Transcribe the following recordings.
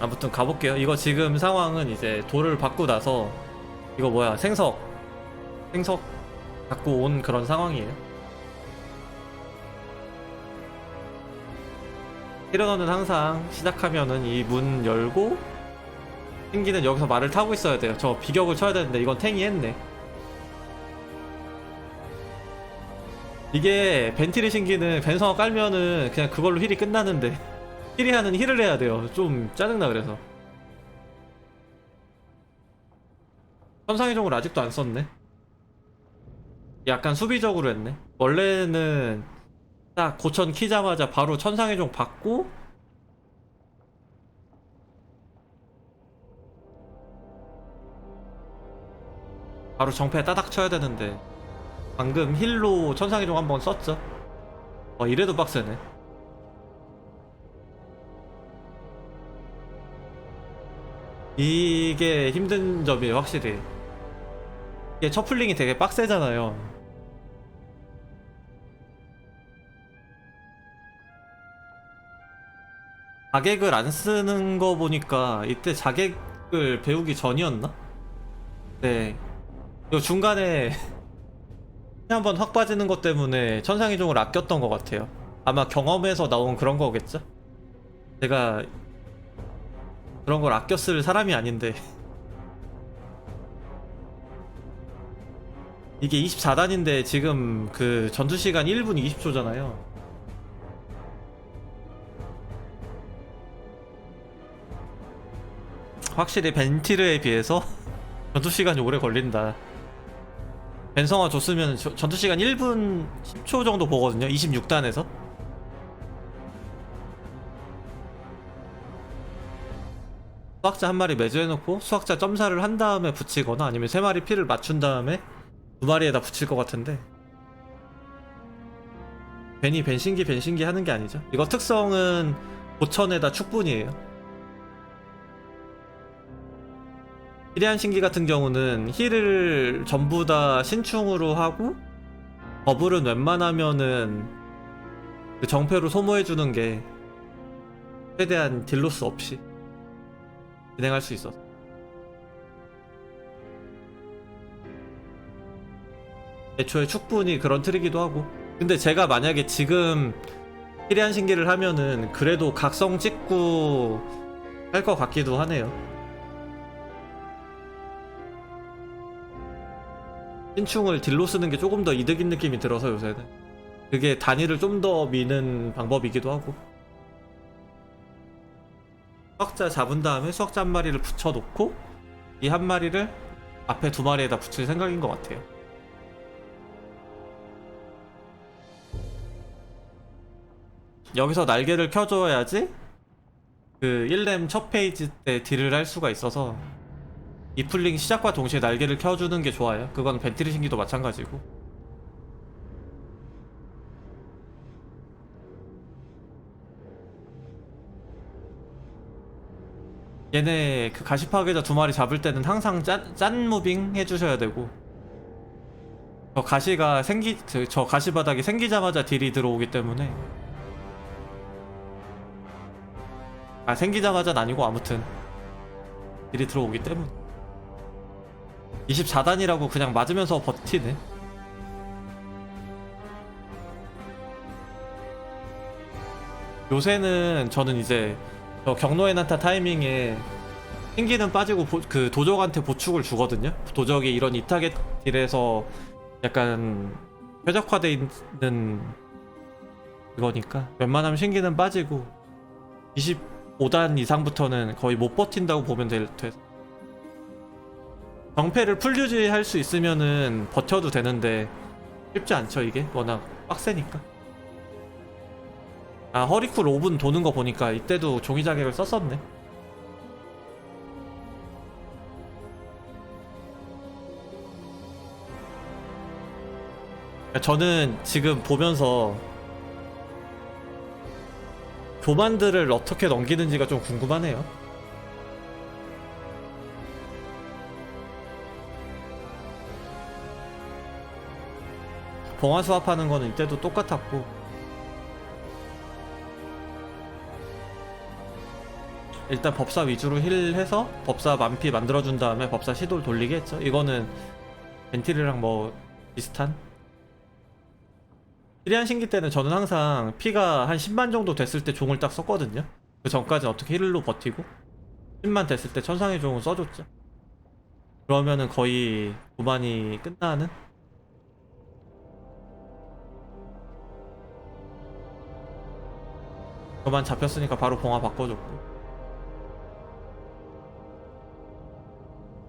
아무튼 가볼게요. 이거 지금 상황은 이제 돌을 받고 나서 이거 뭐야 생석 생석 갖고 온 그런 상황이에요. 히러너는 항상 시작하면은 이 문 열고 튕기는 여기서 말을 타고 있어야 돼요. 저 비격을 쳐야 되는데 이건 탱이 했네. 이게 벤티리 신기는 벤성어 깔면은 그냥 그걸로 힐이 끝나는데 힐이 하는 힐을 해야 돼요. 좀 짜증나 그래서. 천상의 종을 아직도 안 썼네. 약간 수비적으로 했네. 원래는 딱 고천 키자마자 바로 천상의 종 받고 바로 정패 따닥 쳐야 되는데 방금 힐로 천상의 종 한번 썼죠. 어 이래도 빡세네. 이게 힘든 점이에요 확실히. 이게 처플링이 되게 빡세잖아요. 자객을 안 쓰는 거 보니까 이때 자객을 배우기 전이었나? 네. 이 중간에 한번 확 빠지는 것 때문에 천상이종을 아꼈던 것 같아요. 아마 경험에서 나온 그런 거겠죠? 제가 그런 걸 아껴 쓸 사람이 아닌데 이게 24단인데 지금 그 전투 시간 1분 20초잖아요. 확실히 벤티르에 비해서 전투 시간이 오래 걸린다. 벤성화 줬으면 저- 전투 시간 1분 10초 정도 보거든요. 26단에서. 수학자 한 마리 매주해놓고 수학자 점사를 한 다음에 붙이거나 아니면 세 마리 피를 맞춘 다음에 두 마리에다 붙일 것 같은데 괜히 벤신기 벤신기 하는 게 아니죠. 이거 특성은 고천에다 축분이에요. 히리안 신기 같은 경우는 힐을 전부 다 신충으로 하고 버블은 웬만하면은 그 정패로 소모해주는 게 최대한 딜로스 없이 진행할 수 있어. 애초에 축분이 그런 틀이기도 하고. 근데 제가 만약에 지금 히리안 신기를 하면은 그래도 각성 찍고 할 것 같기도 하네요. 신충을 딜로 쓰는 게 조금 더 이득인 느낌이 들어서 요새는 그게 단위를 좀 더 미는 방법이기도 하고 수학자 잡은 다음에 수학자 한 마리를 붙여놓고 이 한 마리를 앞에 두 마리에다 붙일 생각인 것 같아요 여기서 날개를 켜줘야지 그 1렘 첫 페이지 때 딜을 할 수가 있어서 이플링 시작과 동시에 날개를 켜주는 게 좋아요. 그건 벤트리 신기도 마찬가지고. 얘네 그 가시 파괴자 두 마리 잡을 때는 항상 짠, 짠 무빙 해주셔야 되고. 저 가시가 생기 저, 저 가시 바닥이 생기자마자 딜이 들어오기 때문에. 아 생기자마자는 아니고 아무튼 딜이 들어오기 때문에. 24단이라고 그냥 맞으면서 버티네. 요새는 저는 이제 저 경로의 난타 타이밍에 생기는 빠지고 보- 그 도적한테 보축을 주거든요. 도적이 이런 이타겟 딜에서 약간 쾌적화돼 있는 그거니까 웬만하면 신기는 빠지고 25단 이상부터는 거의 못 버틴다고 보면 될 돼. 정패를 풀 유지할 수 있으면은 버텨도 되는데 쉽지 않죠 이게 워낙 빡세니까 아 허리쿨 5분 도는 거 보니까 이때도 종이 자객을 썼었네. 저는 지금 보면서 교만들을 어떻게 넘기는지가 좀 궁금하네요. 봉화 수합하는 거는 이때도 똑같았고 일단 법사 위주로 힐해서 법사 만피 만들어준 다음에 법사 시도를 돌리게 했죠. 이거는 벤티르랑 뭐 비슷한? 히리안 신기 때는 저는 항상 피가 한 10만 정도 됐을 때 종을 딱 썼거든요. 그 전까지는 어떻게 힐로 버티고 10만 됐을 때 천상의 종을 써줬죠. 그러면은 거의 도만이 끝나는? 그만 잡혔으니까 바로 봉화 바꿔줬고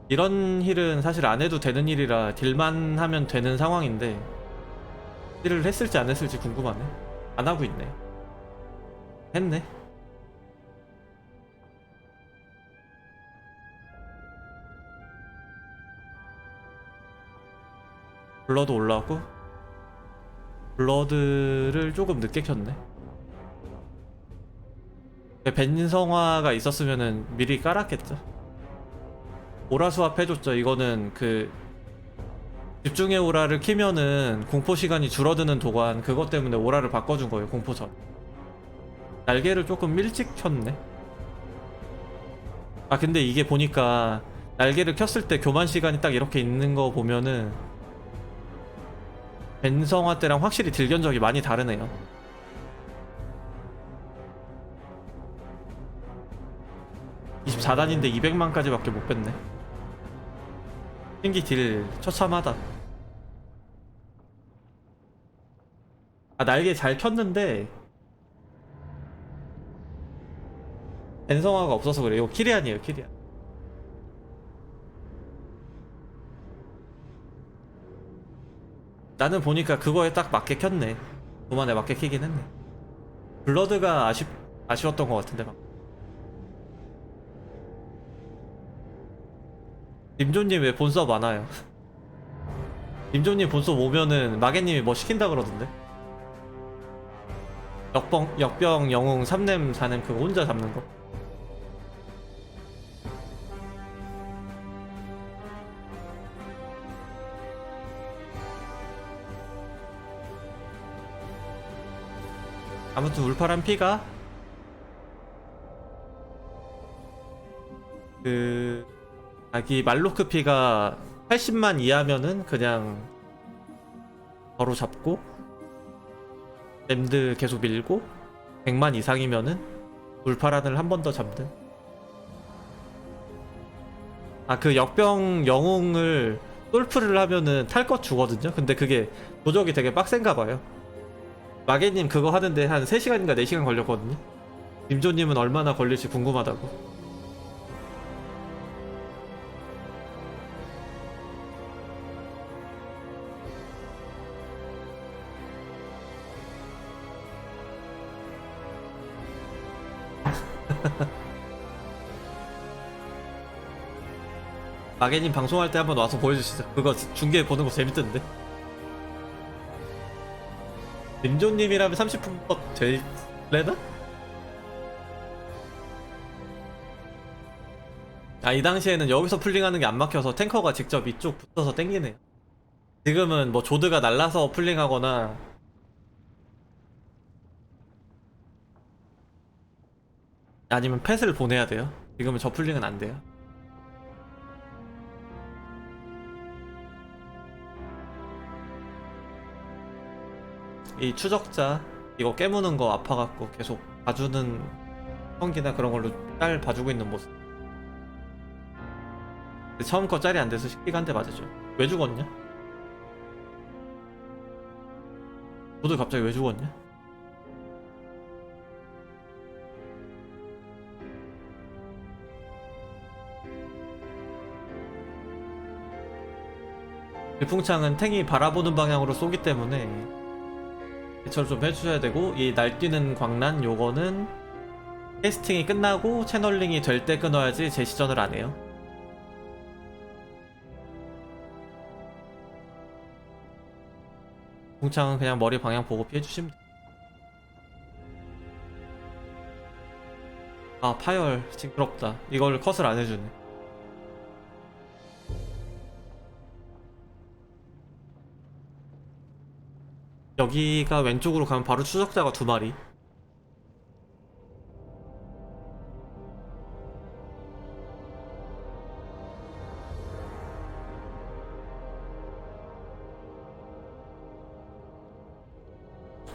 이런 힐은 사실 안 해도 되는 일이라 딜만 하면 되는 상황인데 딜을 했을지 안 했을지 궁금하네. 안 하고 있네. 했네. 블러드 올라왔고 블러드를 조금 늦게 켰네 벤성화가 있었으면은 미리 깔았겠죠. 오라 수합 해줬죠. 이거는 그 집중의 오라를 키면은 공포 시간이 줄어드는 도관 그것 때문에 오라를 바꿔준 거예요. 공포선. 날개를 조금 일찍 켰네. 아 근데 이게 보니까 날개를 켰을 때 교만 시간이 딱 이렇게 있는 거 보면은 벤성화 때랑 확실히 딜 견적이 많이 다르네요. 24단인데 200만까지밖에 못 뺐네. 신기 딜 처참하다. 아 날개 잘 켰는데 벤성화가 없어서 그래. 이거 키리안이에요, 키리안. 나는 보니까 그거에 딱 맞게 켰네. 도만에 맞게 키긴 했네. 블러드가 아쉽 아쉬웠던 것 같은데 막. 님조님 왜 본서 많아요? 님조님 본서 오면은 마개님이 뭐 시킨다 그러던데? 역병, 역병, 영웅, 3렘, 4렘 그거 혼자 잡는 거? 아무튼 울파란 피가 그 아기 말로크 피가 80만 이하면은 그냥 바로 잡고 램드 계속 밀고 100만 이상이면은 울파란을 한 번 더 잡는 아 그 역병 영웅을 솔프를 하면은 탈 것 주거든요. 근데 그게 도적이 되게 빡센가 봐요. 마개님 그거 하는데 한 3시간인가 4시간 걸렸거든요. 임조님은 얼마나 걸릴지 궁금하다고 마개님 방송할 때 한번 와서 보여주시죠. 그거 중계 보는 거 재밌던데. 임조님이라면 30분 컷 될래나? 아, 이 당시에는 여기서 풀링하는 게 안 막혀서 탱커가 직접 이쪽 붙어서 땡기네요. 지금은 뭐 조드가 날라서 풀링하거나 아니면 펫을 보내야 돼요. 지금은 저 풀링은 안 돼요. 이 추적자 이거 깨무는 거 아파갖고 계속 봐주는 성기나 그런 걸로 딸 봐주고 있는 모습. 근데 처음 거 짤이 안 돼서 식기가 한 대 맞았죠. 왜 죽었냐? 너도 갑자기 왜 죽었냐? 일풍창은 탱이 바라보는 방향으로 쏘기 때문에 대처를 좀 해주셔야 되고 이 날뛰는 광란 요거는 캐스팅이 끝나고 채널링이 될 때 끊어야지 재시전을 안 해요. 풍창은 그냥 머리 방향 보고 피해주시면 돼요. 아 파열 징그럽다. 이걸 컷을 안 해주네. 여기가 왼쪽으로 가면 바로 추적자가 두 마리.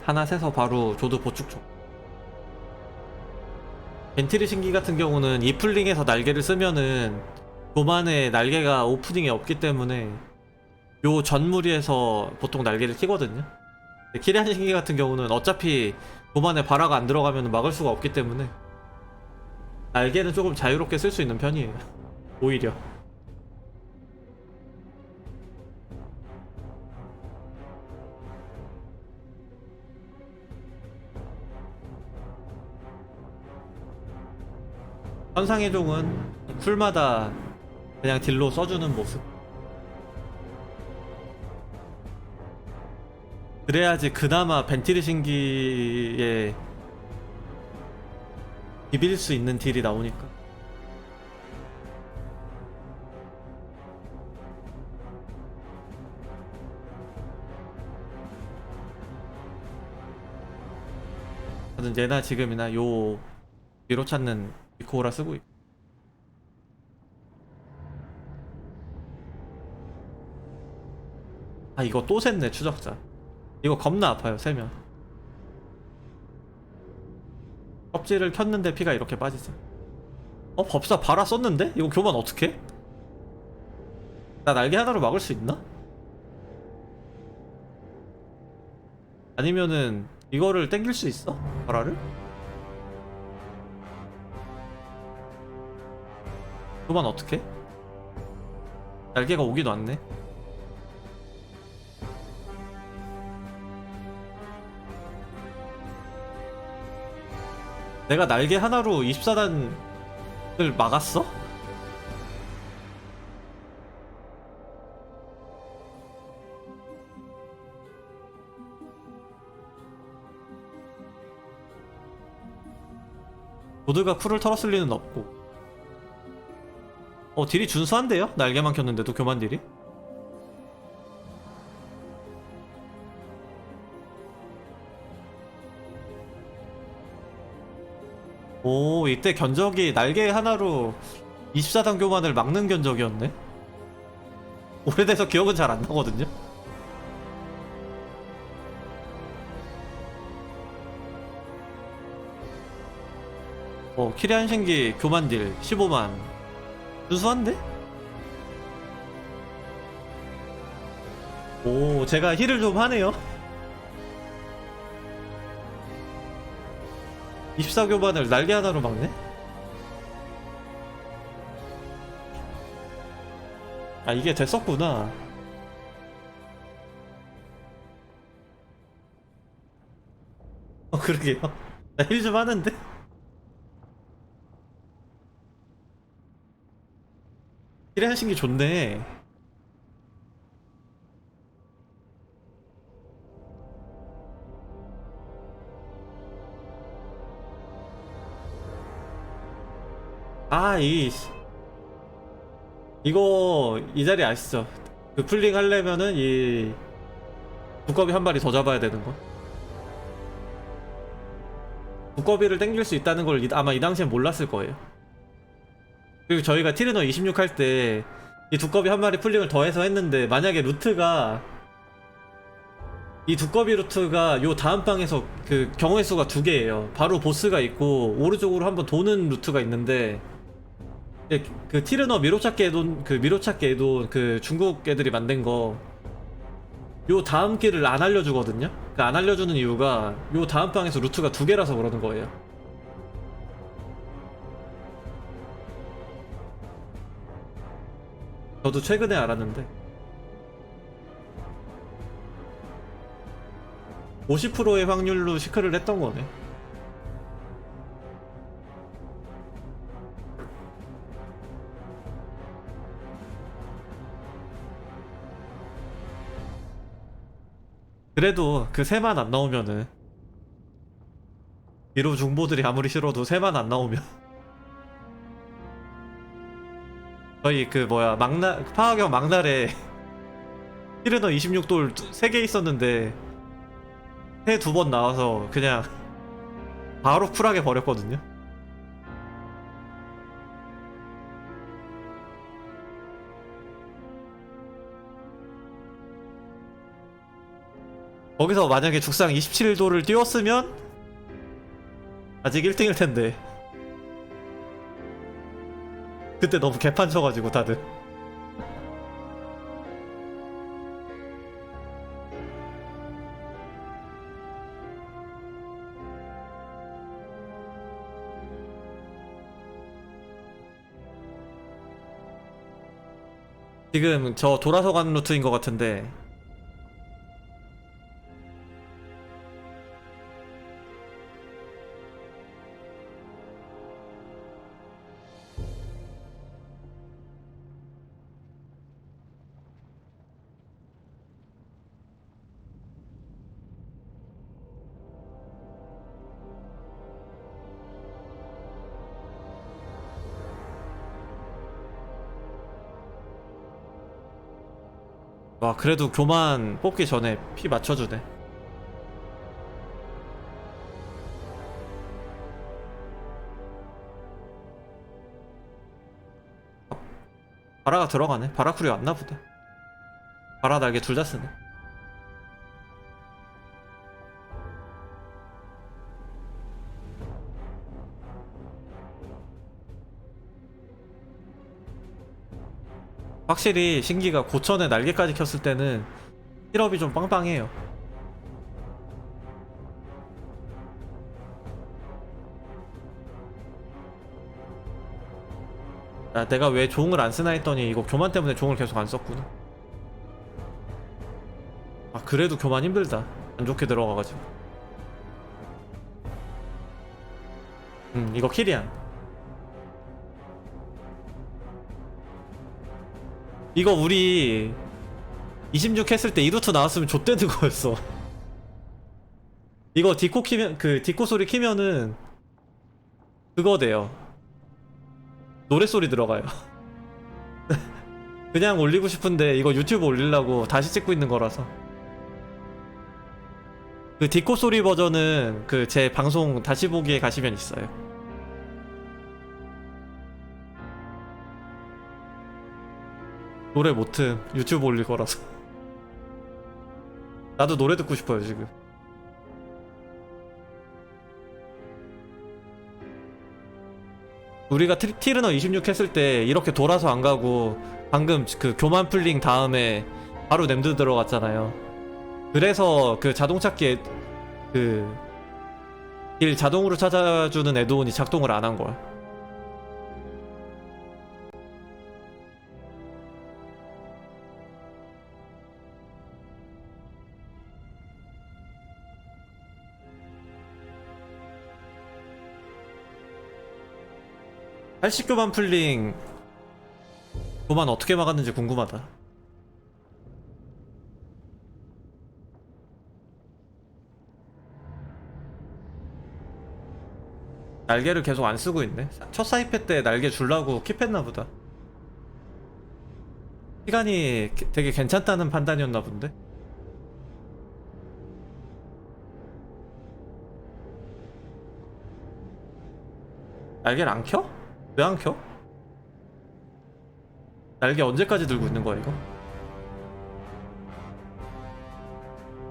하나 세서 바로 조드 보축촉 벤트리 신기 같은 경우는 이플링에서 날개를 쓰면은 도만의 날개가 오프닝에 없기 때문에 요 전무리에서 보통 날개를 끼거든요. 근데 키리안 신기 같은 경우는 어차피 교만에 바라가 안 들어가면 막을 수가 없기 때문에 날개는 조금 자유롭게 쓸 수 있는 편이에요. 오히려. 현상의 종은 쿨마다 그냥 딜로 써주는 모습. 그래야지 그나마 벤티리 신기에 비빌 수 있는 딜이 나오니까. 저는 예나 지금이나 요 위로 찾는 비코라 쓰고 있. 아 이거 또 샜네 추적자. 이거 겁나 아파요 세면. 껍질을 켰는데 피가 이렇게 빠지지. 어 법사 바라 썼는데? 이거 교만 어떻게? 나 날개 하나로 막을 수 있나? 아니면은 이거를 땡길 수 있어? 바라를? 교만 어떻게? 날개가 오기도 왔네. 내가 날개 하나로 24단을 막았어? 모드가 쿨을 털었을 리는 없고 어 딜이 준수한데요? 날개만 켰는데도 교만 딜이? 오 이때 견적이 날개 하나로 24단 교만을 막는 견적이었네. 오래돼서 기억은 잘 안 나거든요. 어 키리안 신기 교만 딜 15만. 준수한데? 오 제가 힐을 좀 하네요 24교반을 날개 하나로 막네? 아 이게 됐었구나 어 그러게요 나 힐 좀 하는데? 힐 하신 게 좋네 아, 이 이거 이 자리 아시죠? 그 풀링 하려면은 이 두꺼비 한 마리 더 잡아야 되는 거. 두꺼비를 땡길 수 있다는 걸 이- 아마 이 당시엔 몰랐을 거예요. 그리고 저희가 티르너 26 할 때 이 두꺼비 한 마리 풀링을 더해서 했는데 만약에 루트가 이 두꺼비 루트가 요 다음 방에서 그 경우의 수가 두 개예요. 바로 보스가 있고 오른쪽으로 한번 도는 루트가 있는데 예, 그 티르너 미로찾기 에돈 그 미로찾기 에돈 그 중국 애들이 만든 거 요 다음 길을 안 알려주거든요. 그 안 알려주는 이유가 요 다음 방에서 루트가 두 개라서 그러는 거예요. 저도 최근에 알았는데 50%의 확률로 시크를 했던 거네. 그래도 그 새만 안 나오면은. 미로 중보들이 아무리 싫어도 새만 안 나오면. 저희 그 뭐야 막날 파악형 막날에 히르너 26돌 3개 있었는데 새 두 번 나와서 그냥 바로 쿨하게 버렸거든요 거기서 만약에 죽상 27도를 띄웠으면 아직 1등일 텐데. 그때 너무 개판 쳐가지고 다들. 지금 저 돌아서 가는 루트인 것 같은데 와 그래도 교만 뽑기 전에 피 맞춰주네. 바라가 들어가네. 바라쿠리 왔나 보다. 바라 날개 둘 다 쓰네 확실히 신기가 고천에 날개까지 켰을 때는 힐업이 좀 빵빵해요. 야, 내가 왜 종을 안 쓰나 했더니 이거 교만 때문에 종을 계속 안 썼구나. 아, 그래도 교만 힘들다. 안 좋게 들어가가지고. 음, 이거 키리안. 이거 우리 26 했을 때 이루트 나왔으면 좆되는 거였어. 이거 디코 키면 그 디코 소리 키면은 그거 돼요. 노래 소리 들어가요. 그냥 올리고 싶은데 이거 유튜브 올리려고 다시 찍고 있는 거라서. 그 디코 소리 버전은 그 제 방송 다시 보기에 가시면 있어요. 노래 못튼 유튜브 올릴 거라서. 나도 노래 듣고 싶어요 지금. 우리가 티, 티르너 26 했을 때 이렇게 돌아서 안 가고 방금 그 교만 풀링 다음에 바로 냄드 들어갔잖아요. 그래서 그 자동찾기에 그길 자동으로 찾아주는 애드온이 작동을 안 한 거야 팔0 교만 풀링. 교만 어떻게 막았는지 궁금하다. 날개를 계속 안 쓰고 있네. 첫 사이패 때 날개 줄라고 킵했나 보다. 시간이 게- 되게 괜찮다는 판단이었나 본데. 날개를 안 켜? 왜 안 켜? 날개 언제까지 들고 있는 거야 이거?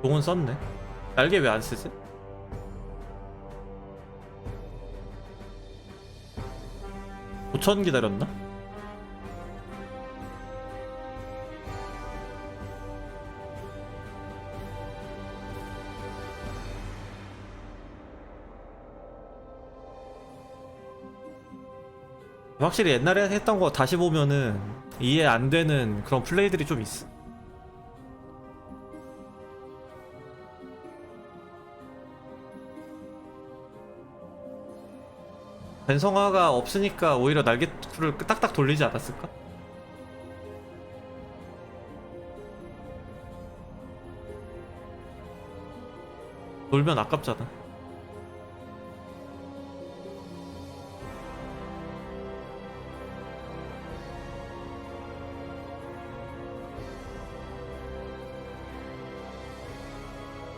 용은 썼네 날개 왜 안 쓰지? 오천 기다렸나? 확실히 옛날에 했던 거 다시 보면은 이해 안 되는 그런 플레이들이 좀 있어. 변성화가 없으니까 오히려 날개쿨을 딱딱 돌리지 않았을까? 돌면 아깝잖아.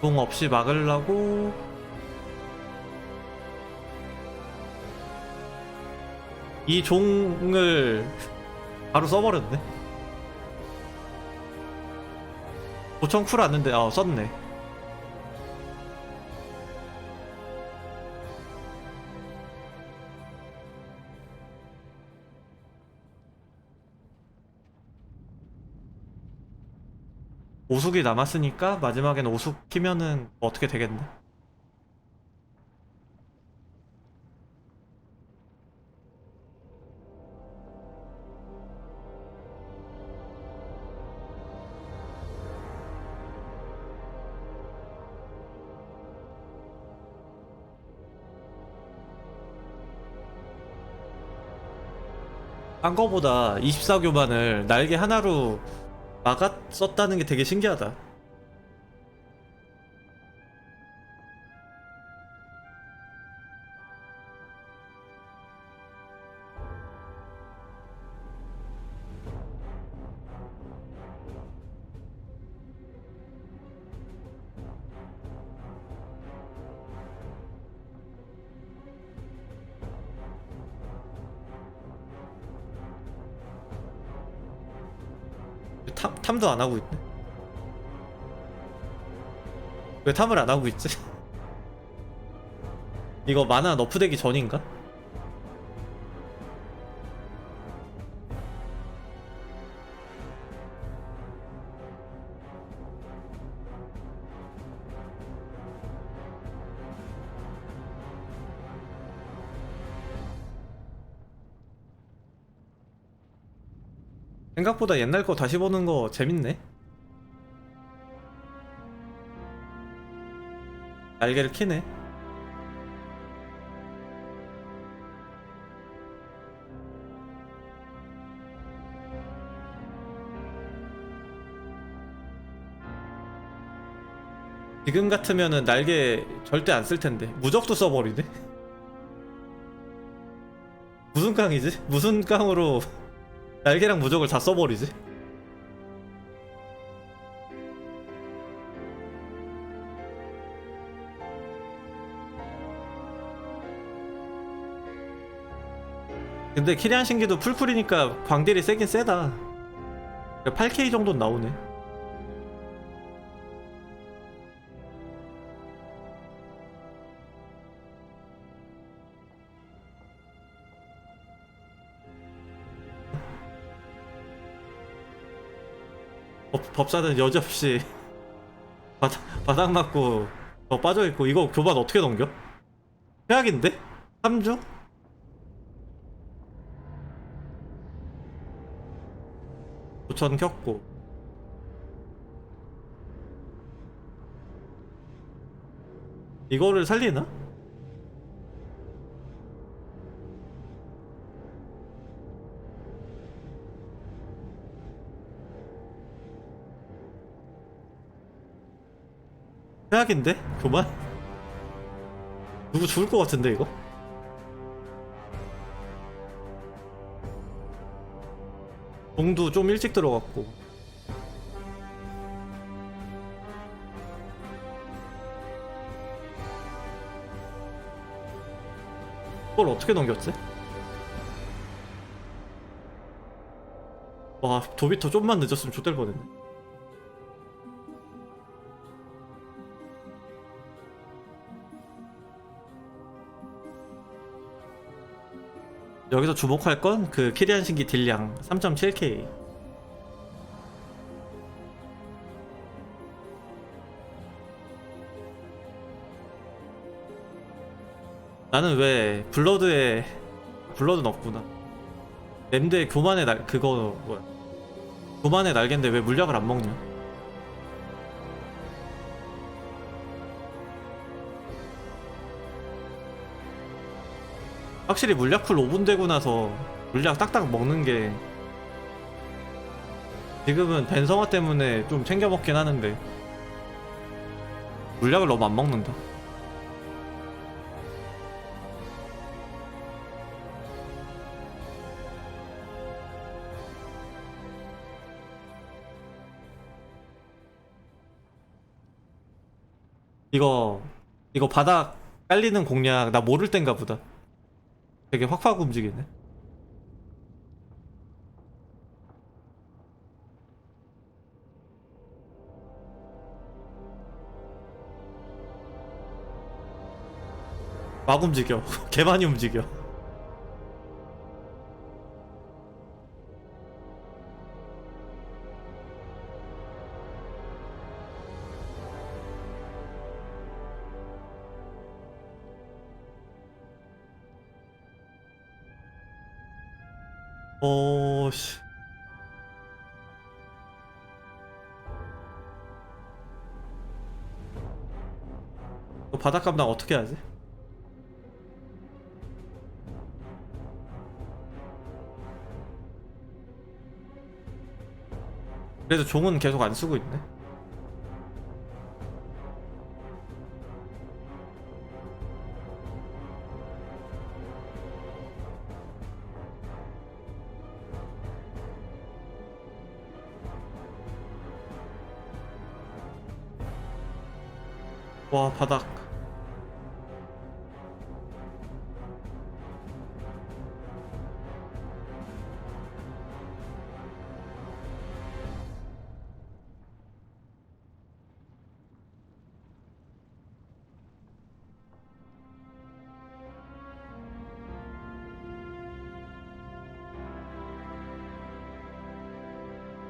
공 없이 막으려고 이 종을 바로 써버렸네. 보청 쿨 왔는데 아 썼네. 오숙이 남았으니까 마지막에는 오숙 키면은 뭐 어떻게 되겠네? 딴 거보다 24교만을 날개 하나로 막았었다는 게 되게 신기하다. 탐, 탐도 안 하고 있네. 왜 탐을 안 하고 있지? 이거 만화 너프되기 전인가? 생각보다 옛날 거 다시 보는 거 재밌네. 날개를 키네. 지금 같으면은 날개 절대 안 쓸 텐데 무적도 써버리네. 무슨 깡이지? 무슨 깡으로 날개랑 무적을 다 써버리지? 근데 키리안 신기도 풀풀이니까 광딜이 세긴 세다 8K 정도는 나오네 법, 법사는 여지없이 바닥, 바닥 맞고 어, 빠져있고 이거 교반 어떻게 넘겨? 최악인데? 3주? 도천 켰고 이거를 살리나? 최악인데? 교반? 누구 죽을 것 같은데 이거? 공도 좀 일찍 들어갔고 그걸 어떻게 넘겼지? 와 도비터 좀만 늦었으면 좆될 뻔했네 여기서 주목할 건 그 키리안 신기 딜량 3.7k 나는 왜 블러드에 블러드는 없구나. 램드에 교만의 날 그거 뭐야? 교만의 날개인데 왜 물약을 안 먹냐 확실히 물약풀 5분 되고 나서 물약 딱딱 먹는 게 지금은 벤성화 때문에 좀 챙겨 먹긴 하는데 물약을 너무 안 먹는다. 이거 이거 바닥 깔리는 공략 나 모를 땐가 보다. 되게 확확 움직이네. 막 움직여. 개 많이 움직여. 바닥 감당 어떻게 하지? 그래도 종은 계속 안 쓰고 있네. 와 바닥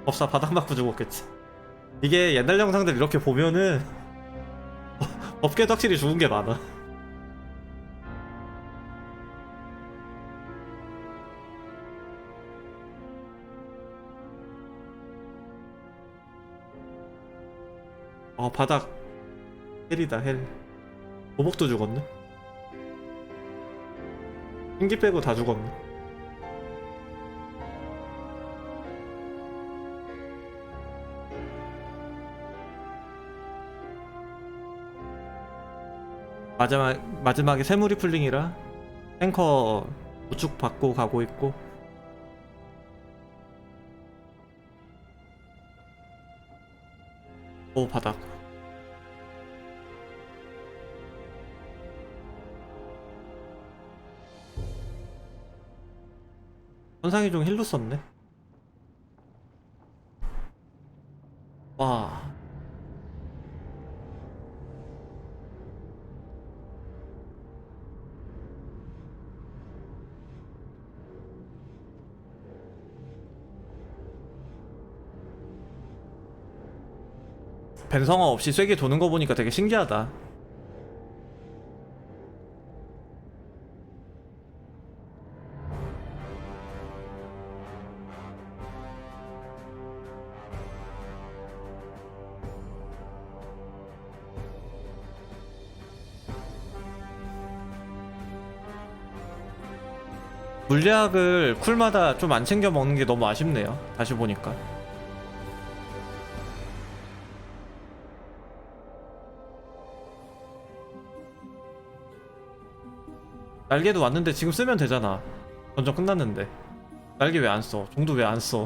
법사 바닥 맞고 죽었겠지 이게 옛날 영상들 이렇게 보면은 업계도 확실히 죽은 게 많아. 아 바닥 헬이다 헬. 보복도 죽었네. 흰기 빼고 다 죽었네. 마지막 마지막에 세무리 풀링이라 탱커 우측 받고 가고 있고. 오 바닥. 현상이 좀 힐로 썼네 벤성어 없이 쐐기 도는 거 보니까 되게 신기하다. 물약을 쿨마다 좀 안 챙겨 먹는 게 너무 아쉽네요. 다시 보니까. 날개도 왔는데 지금 쓰면 되잖아. 전전 끝났는데. 날개 왜 안 써? 종도 왜 안 써?